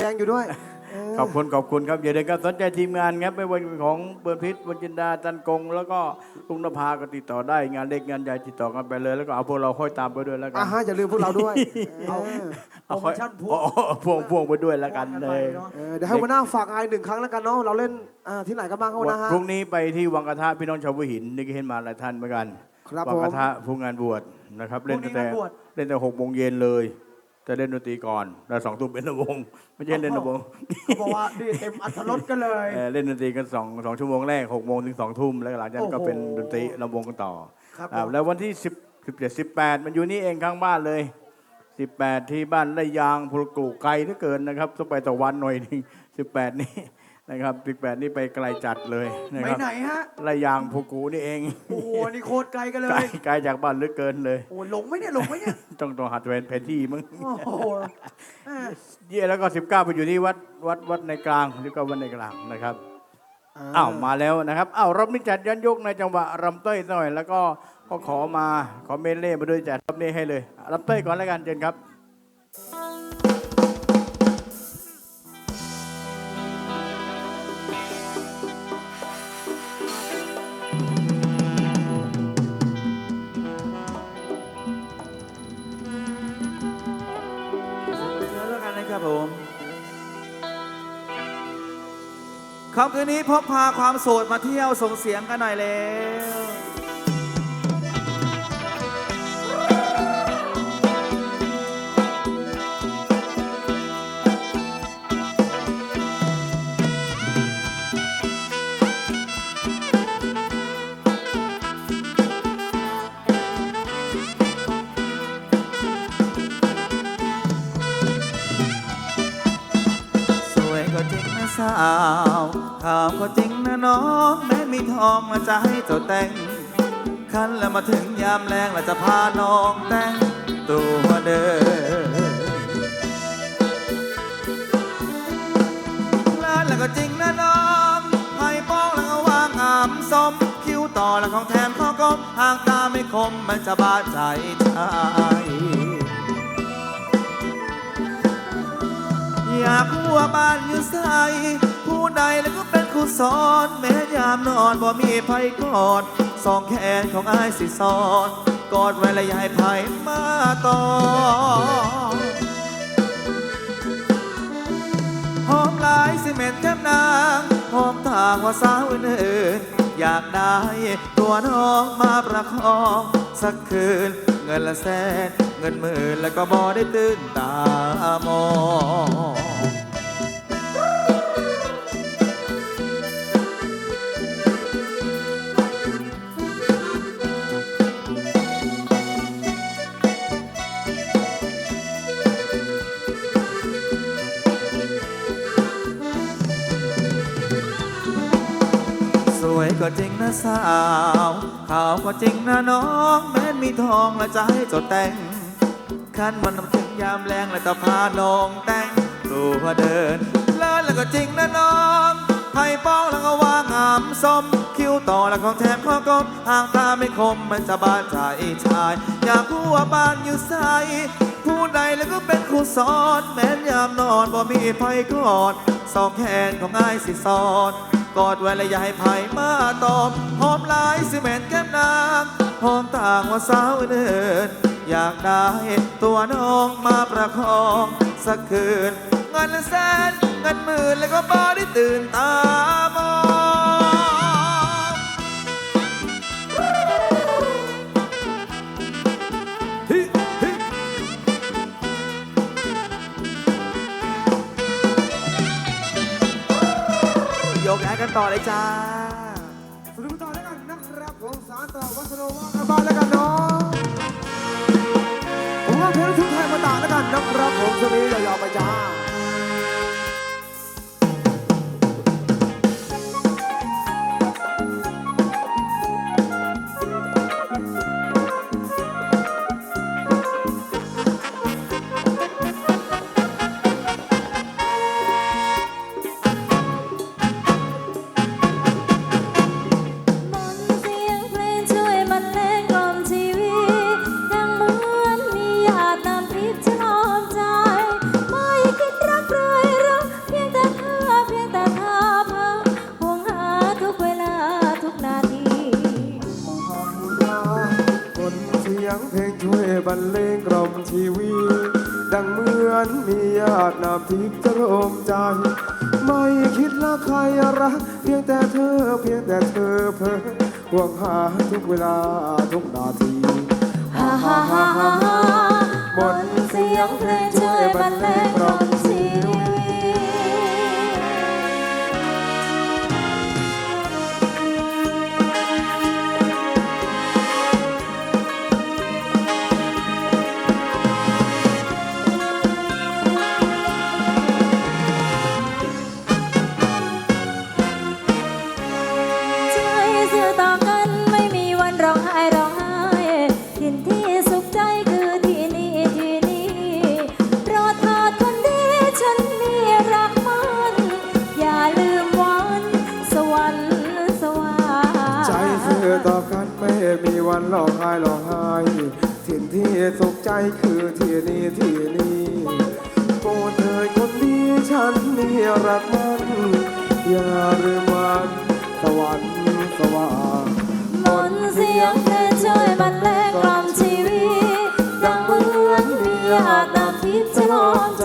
แดงอยู่ด้วยเขอบคุณขอบคุณครับอย่าลืมครับสนใจทีมงานครับไม่ว่าจะเป็นของเบิร์นพิษบนจินดาจันกง แล้วก็ลุงนภาก็ติดต่อได้งานเล็กงานใหญ่ติดต่อกันไปเลย แล้วก็เอาพวกเราค่อยตามไปด้วยแล้วกัอ่านฮะอย่าลืมพวกเราด้วยเออเอาค่อยโปรโมชั่นพ่วง อ๋อพ่วงพ่วงไปด้วยแล้วกันเลยเนาะเออเดี๋ยวให้หัวหน้าฝากไอ้หนึ่งครั้งแล้วกันเนาะเราเล่นอ่าที่ไหนกันบ้างครับหัวหน้าฮะ พรุ่งนี้ไปที่วังกระทะพี่น้องชาวหัวหินนี่ก็เห็นมาหลายท่านเหมือนกันครับวังกระผมทะผู้งานบวชนะครับ เล่นตั้งแต่พรุ่งนี้งานบวช เล่นแต่หกโมงเย็นเลย จะเล่นดนตรีก่อน แล้วสองทุ่มเป็นระวง ไม่ใช่เล่นระวงเขาบอกว่าดีเต็มอัตรสกันเลยเอ่อเล่นดนตรีกันสองสองชั่วโมงแรกหกโมงถึงสองทุ่มแล้วหลังจากนั้นก็โอ้โหเป็นดนตรีลำวงกันต่อครับอ่าผมแล้ววันที่สิบสิบเจ็ดสิบแปดมันอยู่นี่เองข้างบ้านเลยสิบแปดที่บ้านไรยางพลกลูกไกลเหลือเกินนะครับต้องไปต่อวันหน่อยหนึงสิบแปดนี่ นะครับสิบแปดนี่ไปไกลจัดเลยนะไปครับไหนฮะไรยางพลกูนี่เองโอ้โหนี่โคตรไกลกันเลไกลย ไกลจากบ้านเหลือเกินเลย โอ้หลงไหมเนี่ยหลงไหมเนี่ย ต้องต้องหัดแผนที่มึง โอ้โหแม่เย่แล้วก็สิบเก้าไปอยู่ที่วัดวัดวัดในกลางสิบเก้าวัดในกลางนะครับอ้าวมาแล้วนะครับอ้าวรอบนี้จัดย้อนยกในจังหวะรำเต้ยหน่อย แล้วก็ก็ขอมาขอเมเล่มาด้วยจัดรอบนี้ให้เลยรำเต้ยก่อนแล้วกันเชิญครับำคืนนี้พกพาความโสดมาเที่ยวส่งเสียงกันหน่อยแล้ว ขาวก็จริงนะน้องแม้มีทองมาจะให้เจ้าแต่ง คันแล้วมาถึงยามแรงแล้วจะพาน้องแต่งตัวเดินล้านแล้วก็จริงนะน้องไผ่ป้องแล้วก็วางอามสมคิ้วต่อแล้วของแถมข้อกบห่างตาไม่คมมันจะบาดใจชายอยากรู้ว่าบ้านอยู่ใส ใดแล้วก็เป็นครูสอน แม้ยามนอนบ่มีไผกอดสองแขนของอายสิสอนกอดไว้และยายไผมาต่อหอมหลายสิเม็ดแก้มนางหอมทางว่าสาวอื่นอยากได้ตัวน้องมาประคองสักคืน เงินละแสน เงินหมื่นแล้วก็บอได้ตื่นตามอง สาวขาวก็จริงนะน้องแม้นมีทองและจะให้จ้าแต่งคันมันถึงยามแรงและจะพาน้องแต่งตัวเดินเลิศแล้วก็จริงนะน้องไผ่ป้องแล้วก็วางอามสมคิ้วต่อแล้วของแถมข้อกบห่างตาไม่คมมันจะบาดใจชาย อยากรู้ว่าบ้านอยู่ใสผู้ใดแล้วก็เป็นครูสอน แม้นยามนอนบ่มีไผกอดสองแขนของอ้ายสิสอน กอดไว้และอย่าให้ไผมาตอมหอมลายสิแม่นแก้มนางหอมต่างว่าสาวเนินอยากได้ตัวน้องมาประคองสักคืนเงินละแสนเงินหมื่นแล้วก็บ่ได้ตื่นตามองากันต่อเลยจ้าสรุปต่อแล้วกันนะครับผมสารต่อวัฒนวากันบ้านแล้วกันเนาะผมว่าเพลงทุกไทยมาต่างแล้วกันนะครับผมช่วงนี้ยาวๆไปจ้า รักเพียงแต่เธอเพียงแต่เธอเพ้อห่วงหาทุกเวลาทุกนาทีฮ่าฮ่าฮ่าฮ่าบนเสียงเพลงช่วยบรรเลงกล่อม ใจคือที่นี่ที่นี่โปรดเถิดคนดีฉันนี่รักมันอย่าลืมมันสวรรค์สว่างมนต์เสียงเธอช่วยบรรเลงกล่อชีวิตดังเหมือนมีอาตาทิพย์ชะลอมใจ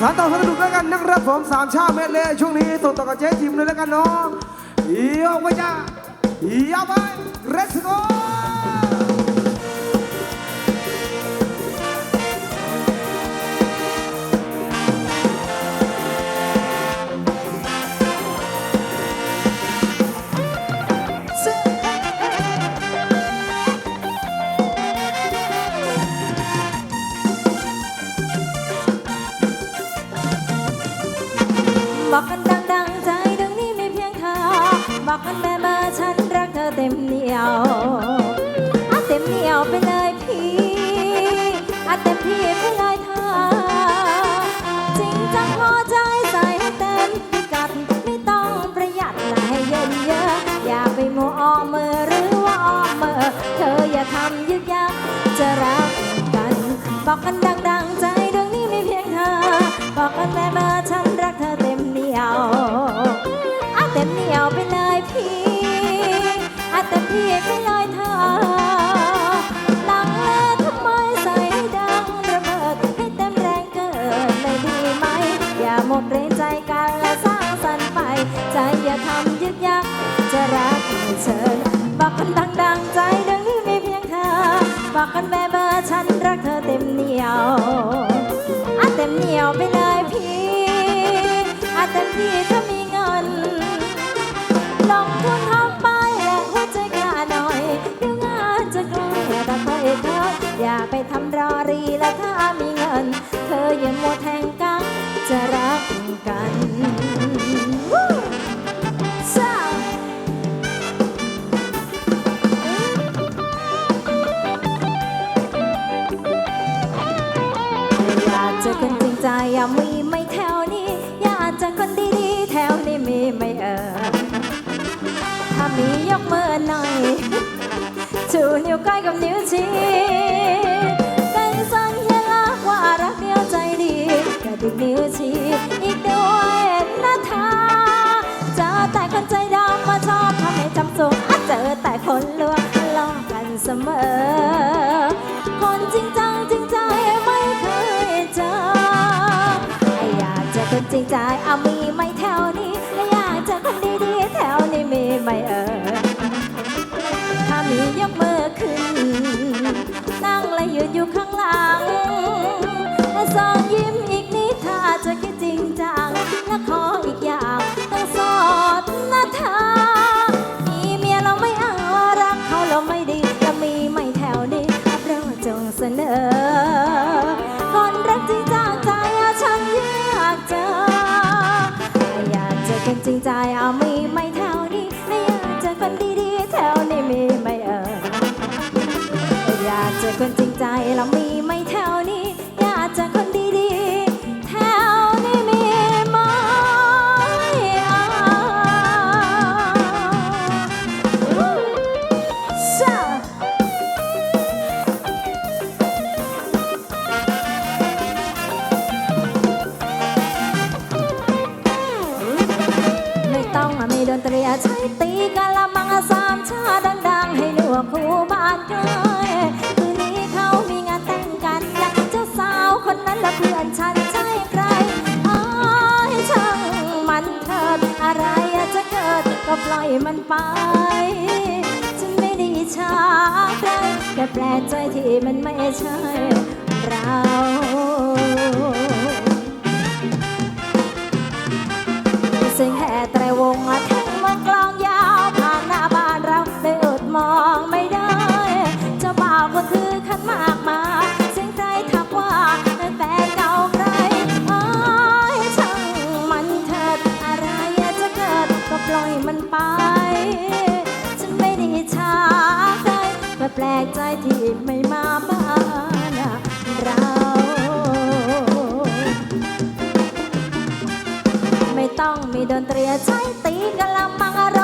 สารต่อสนุกแล้วกันนะครับผมสามชาติเมดเลยช่วงนี้ส่งต่อกับเจ๊จิมเลยแล้วกันน้องเยี่ยมไปจ้าเยี่ยมไป let's go งทำไปและวใจกล้าหน่อยดูงานจะกล้แต่เธออย่าไปทำรอรีและถ้ามีเงิน เธออย่ามัแทงกังจะรักกันจะคนจริงใจยามีไม่แถวนี้ อย่าจะคนดีๆแถวนี้มีไม่ นิ้วก้อยกับนิ้วชี้เป็นสัญลักษณ์ว่ารักเดียวใจดีกระดิกนิ้วชี้อีกด้วยนะคะเจะแต่คนใจดำมาชอบทำให้จำสุขเจอแต่คนลวงล่อกันเสมอ คนจริงจังจริงใจ จริงใจเอามีไม่แถวนี้ไม่อยากเจอคนดีๆแถวนี้มีไม่เอออยากเจอคนจริงใจเรามีไม่แถวนี้ ปล่อยมันไป ฉันไม่ได้ชาใครแค่แปลกใจที่มันไม่ใช่เราเสียงแห่แต่วงอาท ใจที่ไม่มาบ้านเรา ไม่ต้องมีดนตรีใช้ตีกะละมังร้องเพ